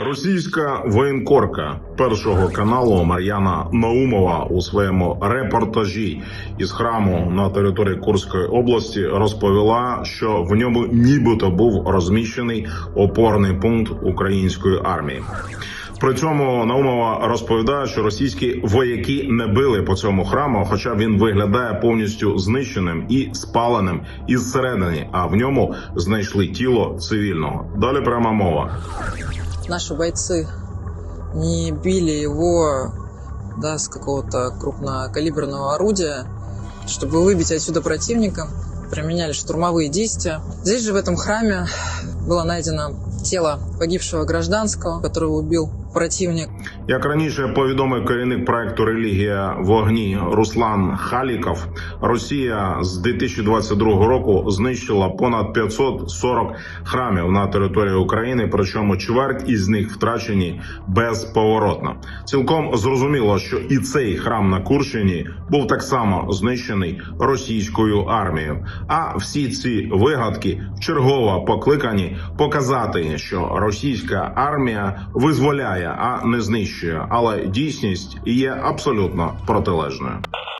Російська воєнкорка першого каналу Мар'яна Наумова у своєму репортажі із храму на території Курської області розповіла, що в ньому нібито був розміщений опорний пункт української армії. При цьому Наумова розповідає, що російські вояки не били по цьому храму, хоча він виглядає повністю знищеним і спаленим із середини, а в ньому знайшли тіло цивільного. Далі пряма мова. Наши бойцы не били его да, с какого-то крупнокалиберного орудия, чтобы выбить отсюда противника, применяли штурмовые действия. Здесь же, в этом храме, было найдено тело погибшего гражданского, которого убил противник. Як раніше повідомив керівник проекту Релігія в огні Руслан Халіков, Росія з 2022 року знищила понад 540 храмів на території України, причому чверть із них втрачені безповоротно. Цілком зрозуміло, що і цей храм на Курщині був так само знищений російською армією. А всі ці вигадки чергово покликані показати, що російська армія визволяє, а не знищує. Але дійсність є абсолютно протилежною.